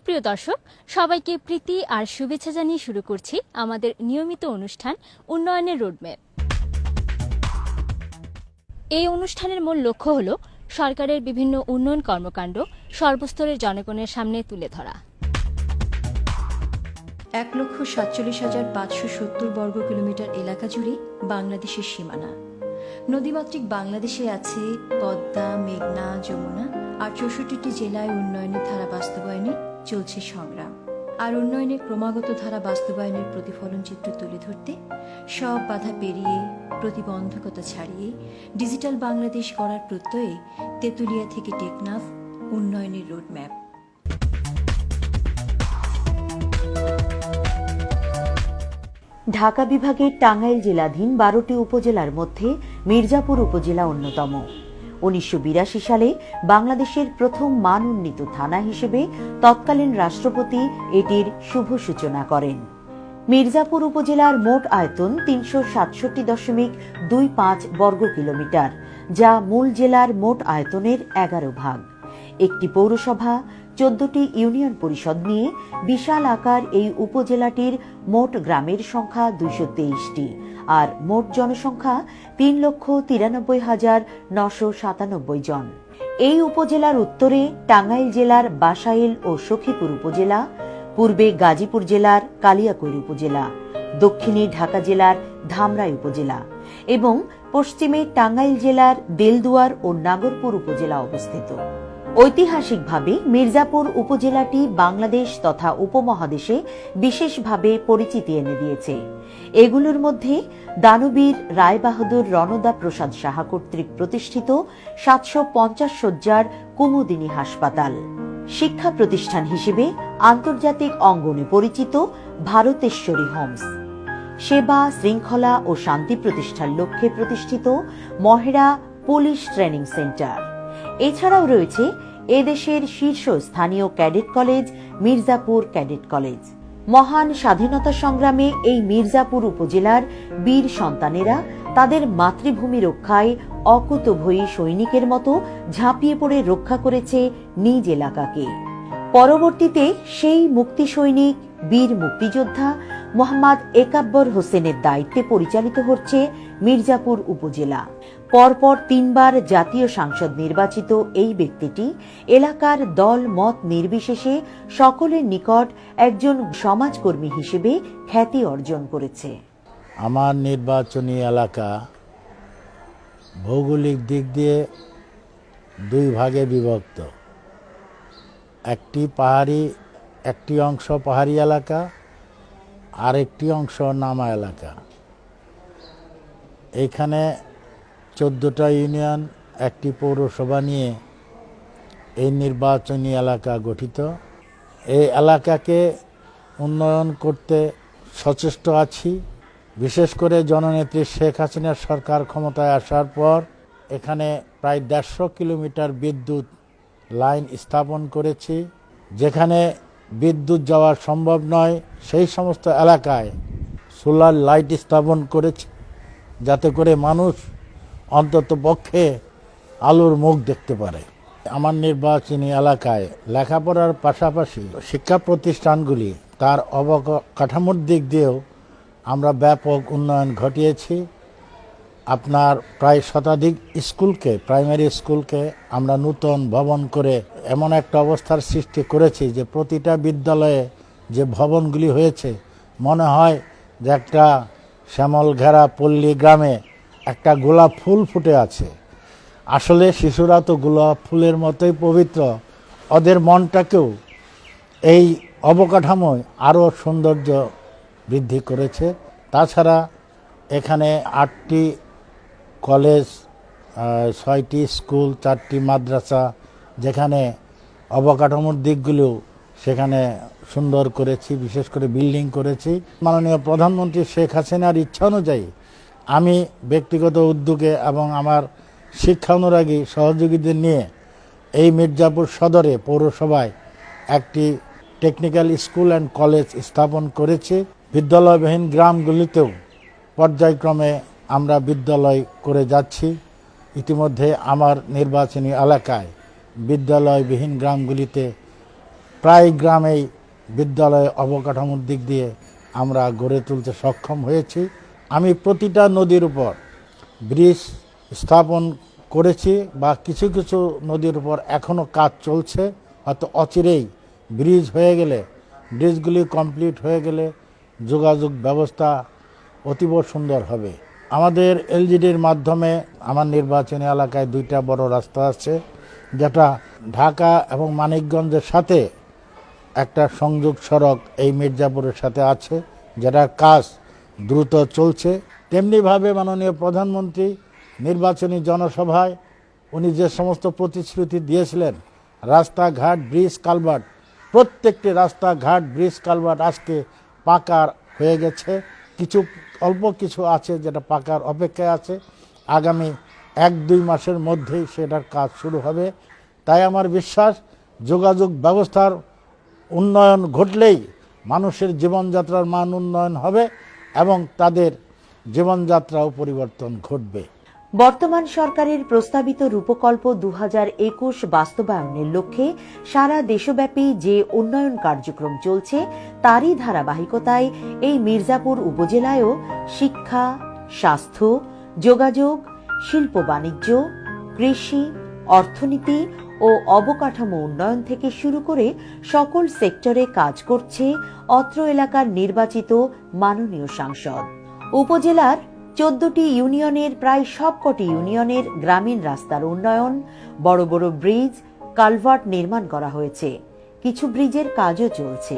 সুপ্রিয় দর্শক, সবাইকে প্রীতি আর শুভেচ্ছা জানিয়ে শুরু করছি আমাদের নিয়মিত অনুষ্ঠান উন্নয়নের রোডম্যাপ। এই অনুষ্ঠানের মূল লক্ষ্য হল সরকারের বিভিন্ন উন্নয়ন কর্মকাণ্ড সর্বস্তরের জনগণের সামনে তুলে ধরা। এক লক্ষ সাতচল্লিশ হাজার পাঁচশো সত্তর বর্গ কিলোমিটার এলাকা জুড়ে বাংলাদেশের সীমানা। নদীমাতৃক বাংলাদেশে আছে পদ্মা, মেঘনা, যমুনা আর চৌষট্টিটি জেলায় উন্নয়নের ধারা বাস্তবায়নে চলছে সংগ্রাম। আর উন্নয়নের ক্রমাগত ধারা বাস্তবায়নের প্রতিফলন চিত্র তুলে ধরতে সব বাধা পেরিয়ে, প্রতিবন্ধকতা ছাড়িয়ে, ডিজিটাল বাংলাদেশ গড়ার প্রত্যয়ে তেঁতুলিয়া থেকে টেকনাফ উন্নয়নের রোডম্যাপ। ঢাকা বিভাগের টাঙ্গাইল জেলাধীন বারোটি উপজেলার মধ্যে মির্জাপুর উপজেলা অন্যতম। উনিশশো সালে বাংলাদেশের প্রথম মান উন্নীত থানা হিসেবে তৎকালীন রাষ্ট্রপতি এটির শুভ সূচনা করেন। মির্জাপুর উপজেলার মোট আয়তন তিনশো সাতষট্টি দশমিক দুই পাঁচ বর্গ কিলোমিটার, যা মূল জেলার মোট আয়তনের এগারো ভাগ। একটি পৌরসভা, চোদ্দটি ইউনিয়ন পরিষদ নিয়ে বিশাল আকার এই উপজেলাটির মোট গ্রামের সংখ্যা দুইশো তেইশটি। আর মোট জনসংখ্যা তিন লক্ষ তিরানব্বই হাজার নশো সাতানব্বই জন। এই উপজেলার উত্তরে টাঙ্গাইল জেলার বাসাইল ও সখীপুর উপজেলা, পূর্বে গাজীপুর জেলার কালিয়াকৈর উপজেলা, দক্ষিণে ঢাকা জেলার ধামরাই উপজেলা এবং পশ্চিমে টাঙ্গাইল জেলার দেলদুয়ার ও নাগরপুর উপজেলা অবস্থিত। ঐতিহাসিকভাবে মির্জাপুর উপজেলাটি বাংলাদেশ তথা উপমহাদেশে বিশেষভাবে পরিচিতি এনে দিয়েছে। এগুলোর মধ্যে দানবীর রায়বাহাদুর রণদা প্রসাদ সাহা কর্তৃক প্রতিষ্ঠিত সাতশো পঞ্চাশ শয্যার কুমুদিনী হাসপাতাল। শিক্ষা প্রতিষ্ঠান হিসেবে আন্তর্জাতিক অঙ্গনে পরিচিত ভারতেশ্বরী হোমস। সেবা, শৃঙ্খলা ও শান্তি প্রতিষ্ঠার লক্ষ্যে প্রতিষ্ঠিত মহেরা পুলিশ ট্রেনিং সেন্টার। এছাড়াও রয়েছে এদেশের শীর্ষ স্থানীয় cadet college, Mirzapur cadet college. মহান স্বাধীনতা সংগ্রামে এই মির্জাপুর উপজেলার বীর সন্তানেরা তাদের মাতৃভূমি রক্ষায় অকুতভয়ী সৈনিকের মতো ঝাঁপিয়ে পড়ে রক্ষা করেছে নিজ এলাকাকে। পরবর্তীতে সেই মুক্তি সৈনিক, বীর মুক্তিযোদ্ধা মোহাম্মদ একাব্বর হোসেনের দায়িত্বে পরিচালিত হচ্ছে মির্জাপুর উপজেলা। পরপর তিনবার জাতীয় সাংসদ নির্বাচিত এই ব্যক্তিটি এলাকার দল মত নির্বিশেষে সকলের নিকট একজন সমাজকর্মী হিসেবে খ্যাতি অর্জন করেছে। আমার নির্বাচনী এলাকা ভৌগোলিক দিক দিয়ে দুই ভাগে বিভক্ত। একটি পাহাড়ি, একটি অংশ পাহাড়ি এলাকা আর একটি অংশ নামা এলাকা। এইখানে চোদ্দোটা ইউনিয়ন, একটি পৌরসভা নিয়ে এই নির্বাচনী এলাকা গঠিত। এই এলাকাকে উন্নয়ন করতে সচেষ্ট আছি। বিশেষ করে জননেত্রী শেখ হাসিনার সরকার ক্ষমতায় আসার পর এখানে প্রায় দেড়শো কিলোমিটার বিদ্যুৎ লাইন স্থাপন করেছি, যেখানে বিদ্যুৎ যাওয়া সম্ভব নয়। সেই সমস্ত এলাকায় সোলার লাইট স্থাপন করেছি, যাতে করে মানুষ অন্তত পক্ষে আলোর মুখ দেখতে পারে। আমার নির্বাচনী এলাকায় লেখাপড়ার পাশাপাশি শিক্ষা প্রতিষ্ঠানগুলি তার অবকাঠামোর দিক দিয়েও আমরা ব্যাপক উন্নয়ন ঘটিয়েছি। আপনার প্রায় শতাধিক স্কুলকে, প্রাইমারি স্কুলকে আমরা নূতন ভবন করে এমন একটা অবস্থার সৃষ্টি করেছি যে প্রতিটা বিদ্যালয়ে যে ভবনগুলি হয়েছে, মনে হয় যে একটা শ্যামল ঘেরা পল্লী গ্রামে একটা গোলাপ ফুল ফুটে আছে। আসলে শিশুরা তো গোলাপ ফুলের মতোই পবিত্র। ওদের মনটাকেও এই অবকাঠামোয় আরও সৌন্দর্য বৃদ্ধি করেছে। তাছাড়া এখানে আটটি কলেজ ছয়টি স্কুল, চারটি মাদ্রাসা, যেখানে অবকাঠামোর দিকগুলো সেখানে সুন্দর করেছি, বিশেষ করে বিল্ডিং করেছি। মাননীয় প্রধানমন্ত্রী শেখ হাসিনার ইচ্ছা অনুযায়ী আমি ব্যক্তিগত উদ্যোগে এবং আমার শিক্ষা অনুরাগী সহযোগীদের নিয়ে এই মির্জাপুর সদরে পৌরসভায় একটি টেকনিক্যাল স্কুল অ্যান্ড কলেজ স্থাপন করেছি। বিদ্যালয়বিহীন গ্রামগুলিতেও পর্যায়ক্রমে আমরা বিদ্যালয় করে যাচ্ছি। ইতিমধ্যে আমার নির্বাচনী এলাকায় বিদ্যালয়বিহীন গ্রামগুলিতে প্রায় গ্রামেই বিদ্যালয় অবকাঠামোর দিক দিয়ে আমরা গড়ে তুলতে সক্ষম হয়েছি। আমি প্রতিটা নদীর উপর ব্রিজ স্থাপন করেছি বা কিছু কিছু নদীর উপর এখনও কাজ চলছে। হয়তো অচিরেই ব্রিজ হয়ে গেলে, ব্রিজগুলি কমপ্লিট হয়ে গেলে যোগাযোগ ব্যবস্থা অতীব সুন্দর হবে। আমাদের এলজিডির মাধ্যমে আমার নির্বাচনী এলাকায় দুইটা বড় রাস্তা আছে, যেটা ঢাকা এবং মানিকগঞ্জের সাথে একটা সংযোগ সড়ক এই মির্জাপুরের সাথে আছে, যেটার কাজ দ্রুত চলছে। তেমনিভাবে মাননীয় প্রধানমন্ত্রী নির্বাচনী জনসভায় উনি যে সমস্ত প্রতিশ্রুতি দিয়েছিলেন, রাস্তাঘাট, ব্রিজ, কালভার্ট, প্রত্যেকটি রাস্তাঘাট, ব্রিজ, কালভার্ট আজকে পাকার হয়ে গেছে। কিছু, অল্প কিছু আছে যেটা পাকার অপেক্ষায় আছে। আগামী এক, দুই মাসের মধ্যেই সেটার কাজ শুরু হবে। তাই আমার বিশ্বাস, যোগাযোগ ব্যবস্থার উন্নয়ন ঘটলেই মানুষের জীবনযাত্রার মান উন্নয়ন হবে। এবং তাদের জীবনযাত্রাও পরিবর্তন ঘটবে। বর্তমান সরকারের প্রস্তাবিত রূপকল্প দু একুশ বাস্তবায়নের লক্ষ্যে সারা দেশব্যাপী যে উন্নয়ন কার্যক্রম চলছে, তারই ধারাবাহিকতায় এই মির্জাপুর উপজেলায়ও শিক্ষা, স্বাস্থ্য, যোগাযোগ, শিল্প বাণিজ্য, কৃষি, অর্থনীতি ও অবকাঠামো উন্নয়ন থেকে শুরু করে সকল সেক্টরে কাজ করছে অত্র এলাকার নির্বাচিত মাননীয় সাংসদ। উপজেলার চোদ্দটি ইউনিয়নের প্রায় সবকটি ইউনিয়নের গ্রামীণ রাস্তার উন্নয়ন, বড় বড় ব্রিজ, কালভার্ট নির্মাণ করা হয়েছে। কিছু ব্রিজের কাজও চলছে।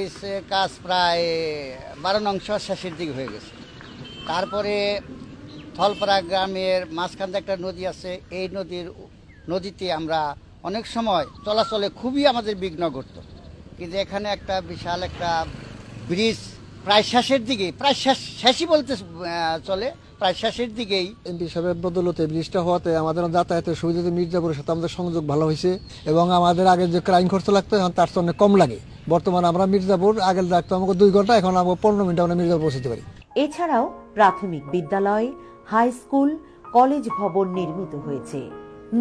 ব্রিজের কাজ প্রায় বারো অংশ শেষের দিকে হয়ে গেছে। তারপরে থলপাড়া গ্রামের মাঝখানতে একটা নদী আছে, এই নদীর নদীতে আমরা অনেক সময় চলাচলে খুবই আমাদের বিঘ্ন ঘটত। কিন্তু এখানে একটা বিশাল একটা ব্রিজ প্রায় শেষের দিকে, প্রায় শেষ, শেষই বলতে চলে। প্রায় শেষের দিকেই এমপি সাহেবের বদলতে ব্রিজটা হওয়াতে আমাদের যাতায়াতের সুবিধাতে মির্জাপুরের সাথে আমাদের সংযোগ ভালো হয়েছে এবং আমাদের আগে যে ক্রাইম খরচ লাগতো এখন তার অনেক কম লাগে। বর্তমানে আমরা মির্জাপুর আগে লাগতো আমাকে দুই ঘণ্টা এখন আমাকে পনেরো মিনিট আমরা মির্জাপুর পৌঁছতে পারি। এছাড়াও প্রাথমিক বিদ্যালয় হাই স্কুল কলেজ ভবন নির্মিত হয়েছে।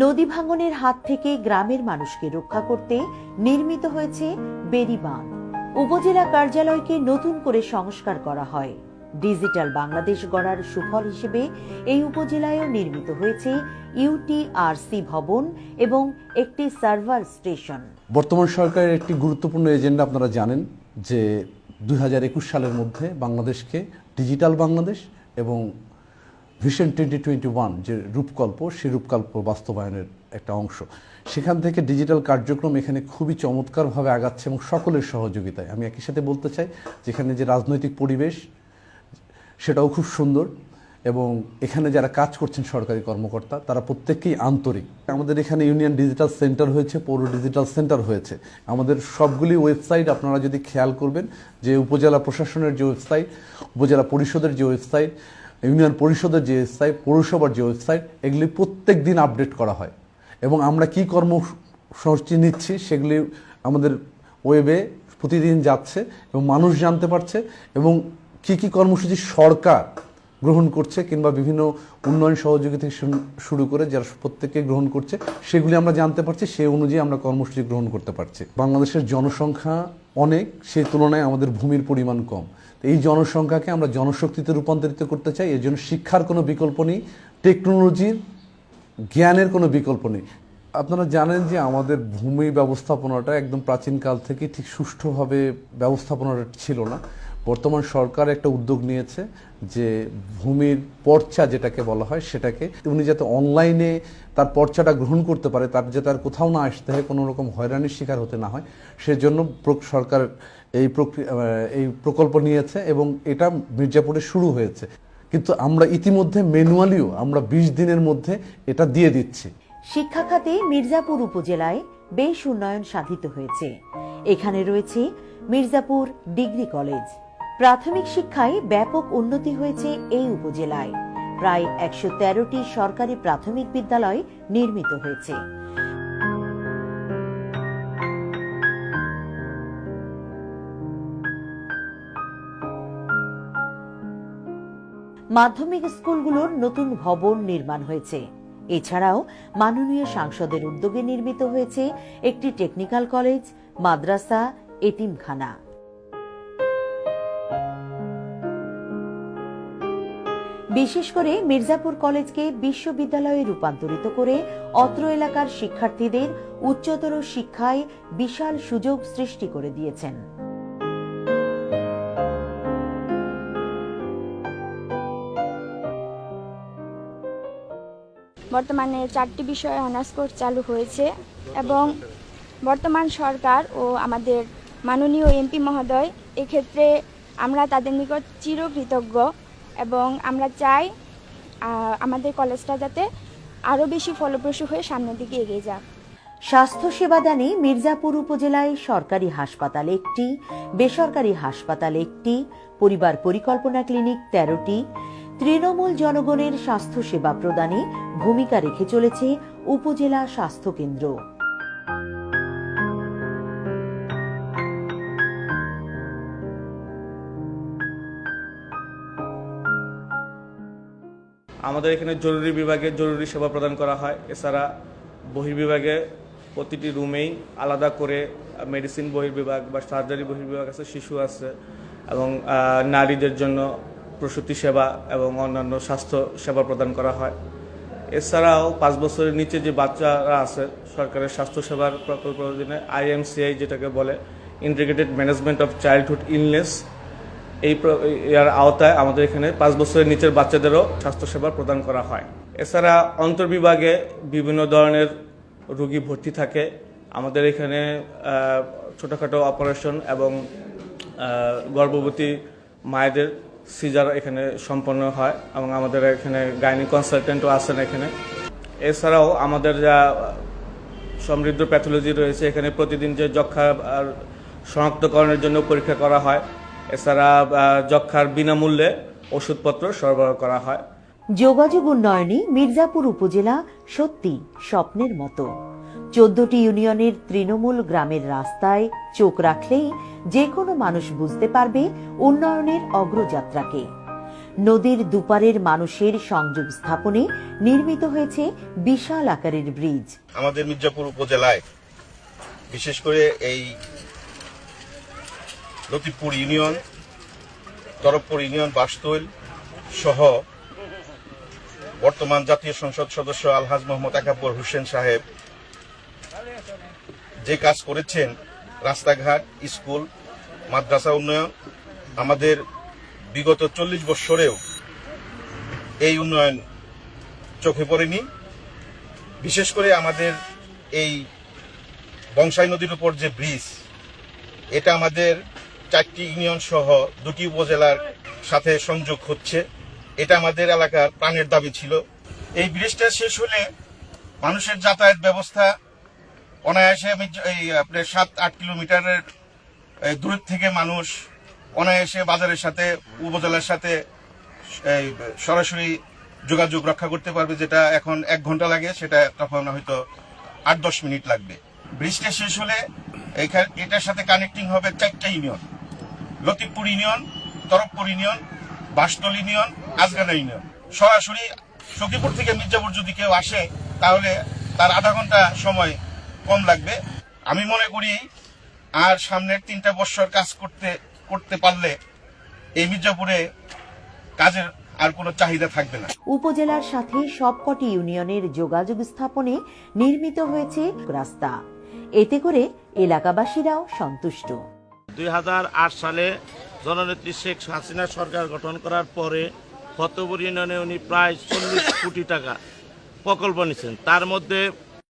নদী ভাঙনের হাত থেকে গ্রামের মানুষকে রক্ষা করতে নির্মিত হয়েছে বেড়িবাঁধ। উপজেলা কার্যালয়কে নতুন করে সংস্কার করা হয়। ডিজিটাল বাংলাদেশ গড়ার সুফল হিসেবে এই উপজেলায়ও নির্মিত হয়েছে ইউটিআরসি ভবন এবং একটি সার্ভার স্টেশন। বর্তমান সরকারের একটি গুরুত্বপূর্ণ এজেন্ডা আপনারা জানেন যে দুই হাজার একুশ সালের মধ্যে বাংলাদেশকে ডিজিটাল বাংলাদেশ এবং ভিশন টোয়েন্টি টোয়েন্টি ওয়ান যে রূপকল্প, সেই রূপকল্প বাস্তবায়নের একটা অংশ। সেখান থেকে ডিজিটাল কার্যক্রম এখানে খুবই চমৎকারভাবে আগাচ্ছে এবং সকলের সহযোগিতায়। আমি একই সাথে বলতে চাই, যেখানে যে রাজনৈতিক পরিবেশ সেটাও খুব সুন্দর। এবং এখানে যারা কাজ করছেন সরকারি কর্মকর্তা, তারা প্রত্যেকেই আন্তরিক। আমাদের এখানে ইউনিয়ন ডিজিটাল সেন্টার হয়েছে, পৌর ডিজিটাল সেন্টার হয়েছে। আমাদের সবগুলি ওয়েবসাইট আপনারা যদি খেয়াল করবেন, যে উপজেলা প্রশাসনের যে ওয়েবসাইট, উপজেলা পরিষদের যে ওয়েবসাইট, ইউনিয়ন পরিষদের যে ওয়েবসাইট, পৌরসভার যে ওয়েবসাইট, এগুলি প্রত্যেক দিন আপডেট করা হয়। এবং আমরা কি কর্মসূচি নিচ্ছি, সেগুলি আমাদের ওয়েবে প্রতিদিন যাচ্ছে এবং মানুষ জানতে পারছে। এবং কি কি কর্মসূচি সরকার গ্রহণ করছে কিংবা বিভিন্ন উন্নয়ন সহযোগিতা থেকে শুরু- করে যারা প্রত্যেকে গ্রহণ করছে, সেগুলি আমরা জানতে পারছি সেই অনুযায়ী আমরা কর্মসূচি গ্রহণ করতে পারছি। বাংলাদেশের জনসংখ্যা অনেক সেই তুলনায় আমাদের ভূমির পরিমাণ কম। এই জনসংখ্যাকে আমরা জনশক্তিতে রূপান্তরিত করতে চাই, এর জন্য শিক্ষার কোনো বিকল্প নেই, টেকনোলজির জ্ঞানের কোনো বিকল্প নেই। আপনারা জানেন যে আমাদের ভূমি ব্যবস্থাপনাটা একদম প্রাচীনকাল থেকে ঠিক সুষ্ঠুভাবে ব্যবস্থাপনাটা ছিল না। বর্তমান সরকার একটা উদ্যোগ নিয়েছে যে ভূমির পর্চা যেটাকে বলা হয় সেটাকে উনি যাতে অনলাইনে তার পর্চাটা গ্রহণ করতে পারে, তার যাতে আর কোথাও না আসতে হয়, কোনো রকম হয়রানির শিকার হতে না হয়, সেজন্য সরকার এই প্রক্রিয়া এই প্রকল্প নিয়েছে এবং এটা মির্জাপুরে শুরু হয়েছে। কিন্তু আমরা ইতিমধ্যে ম্যানুয়ালিও আমরা বিশ দিনের মধ্যে এটা দিয়ে দিচ্ছি। শিক্ষা খাতে মির্জাপুর উপজেলায় বেশ উন্নয়ন সাধিত হয়েছে। এখানে রয়েছে মির্জাপুর ডিগ্রি কলেজ। প্রাথমিক শিক্ষায় ব্যাপক উন্নতি হয়েছে এই উপজেলায়। প্রায় একশো তেরোটি সরকারি প্রাথমিক বিদ্যালয় নির্মিত হয়েছে। মাধ্যমিক স্কুলগুলোর নতুন ভবন নির্মাণ হয়েছে। এছাড়াও মাননীয় সাংসদের উদ্যোগে নির্মিত হয়েছে একটি টেকনিক্যাল কলেজ, মাদ্রাসা, এতিমখানা। বিশেষ করে মির্জাপুর কলেজকে বিশ্ববিদ্যালয়ে রূপান্তরিত করে অত্র এলাকার শিক্ষার্থীদের উচ্চতর শিক্ষায় বিশাল সুযোগ সৃষ্টি করে দিয়েছেন। বর্তমানে চারটি বিষয়ে অনার্স কোর্স চালু হয়েছে এবং বর্তমান সরকার ও আমাদের মাননীয় এমপি মহোদয় এক্ষেত্রে আমরা তাদের নিকট চিরকৃতজ্ঞ এবং আমরা চাই আমাদের কলেজটা যাতে আরও বেশি ফলপ্রসূ হয়ে সামনের দিকে এগিয়ে যাক। স্বাস্থ্যসেবা দানে মির্জাপুর উপজেলায় সরকারি হাসপাতাল একটি, বেসরকারি হাসপাতাল একটি, পরিবার পরিকল্পনা ক্লিনিক তেরোটি তৃণমূল জনগণের স্বাস্থ্যসেবা প্রদানে ভূমিকা রেখে চলেছে উপজেলা স্বাস্থ্য কেন্দ্র আমাদের এখানে জরুরি বিভাগে জরুরি সেবা প্রদান করা হয়। এছাড়া বহির্বিভাগে প্রতিটি রুমেই আলাদা করে মেডিসিন বহির্বিভাগ বা সার্জারি বহির্বিভাগ আছে, শিশু আছে এবং নারীদের জন্য প্রসূতি সেবা এবং অন্যান্য স্বাস্থ্য সেবা প্রদান করা হয়। এছাড়াও পাঁচ বছরের নিচে যে বাচ্চারা আছে, সরকারের স্বাস্থ্য সেবার প্রকল্পের অধীনে আইএমসিআই যেটাকে বলে integrated management of childhood illness এই এর আওতায় আমাদের এখানে পাঁচ বছরের নিচের বাচ্চাদেরও স্বাস্থ্যসেবা প্রদান করা হয়। এছাড়া অন্তর্বিভাগে বিভিন্ন ধরনের রোগী ভর্তি থাকে। আমাদের এখানে ছোটোখাটো অপারেশন এবং গর্ভবতী মায়েদের সিজার এখানে সম্পন্ন হয় এবং আমাদের এখানে গাইনি কনসালটেন্টও আছেন এখানে। এছাড়াও আমাদের যা সমৃদ্ধ প্যাথোলজি রয়েছে, এখানে প্রতিদিন যে যক্ষা শনাক্তকরণের জন্য পরীক্ষা করা হয়। এছাড়া যক্ষার বিনামূল্যে ওষুধপত্র সরবরাহ করা হয়। যোগাযোগ উন্নয়নে মির্জাপুর উপজেলা সত্যি স্বপ্নের মতো। চোদ্দটি ইউনিয়নের তৃণমূল গ্রামের রাস্তায় চোখ রাখলেই যে কোনো মানুষ বুঝতে পারবে উন্নয়নের অগ্রযাত্রাকে। নদীর দুপারের মানুষের সংযোগ স্থাপনে নির্মিত হয়েছে বিশাল আকারের ব্রিজ। আমাদের মির্জাপুর উপজেলায়, বিশেষ করে এই লতিফপুর ইউনিয়ন, তরফপুর ইউনিয়ন, বাসতৈল সহ বর্তমান জাতীয় সংসদ সদস্য আলহাজ মোহাম্মদ একাব্বর হোসেন সাহেব যে কাজ করেছেন রাস্তাঘাট, স্কুল, মাদ্রাসা উন্নয়ন, আমাদের বিগত চল্লিশ বৎসরেও এই উন্নয়ন চোখে পড়েনি। বিশেষ করে আমাদের এই বংশাই নদীর উপর যে ব্রিজ, এটা আমাদের চারটি ইউনিয়ন সহ দুটি উপজেলার সাথে সংযোগ হচ্ছে। এটা আমাদের এলাকার প্রাণের দাবি ছিল। এই ব্রিজটা শেষ হলে মানুষের যাতায়াত ব্যবস্থা অনায়াসে আমি এই আপনার সাত আট কিলোমিটারের এই, দূর থেকে মানুষ অনায়াসে বাজারের সাথে উপজেলার সাথে সরাসরি যোগাযোগ রক্ষা করতে পারবে যেটা এখন এক ঘণ্টা লাগে সেটা তখন হয়তো আট দশ মিনিট লাগবে। ব্রিজটা শেষ হলে এখানে এটার সাথে কানেক্টিং হবে চারটা union. Latifpur union Tarafpur union Bashtal union Ajgana union. সরাসরি সখীপুর থেকে মির্জাপুর যদি কেউ আসে তাহলে তার আধা ঘণ্টা সময় কম লাগবে। আমি মনে করি আর সামনের তিনটা বছর কাজ করতে করতে পারলে এই মির্জাপুরে কাজের আর কোনো চাহিদা থাকবে না। উপজেলার সাথে সবকটি ইউনিয়নের যোগাযোগ স্থাপনে নির্মিত হয়েছে রাস্তা। এতে করে এলাকাবাসীরাও সন্তুষ্ট। দুই হাজার আট সালে জননেত্রী শেখ হাসিনা সরকার গঠন করার পরে ফতেপুর ইউনিয়নে উনি প্রায় চল্লিশ কোটি টাকা প্রকল্প নিচ্ছেন তার মধ্যে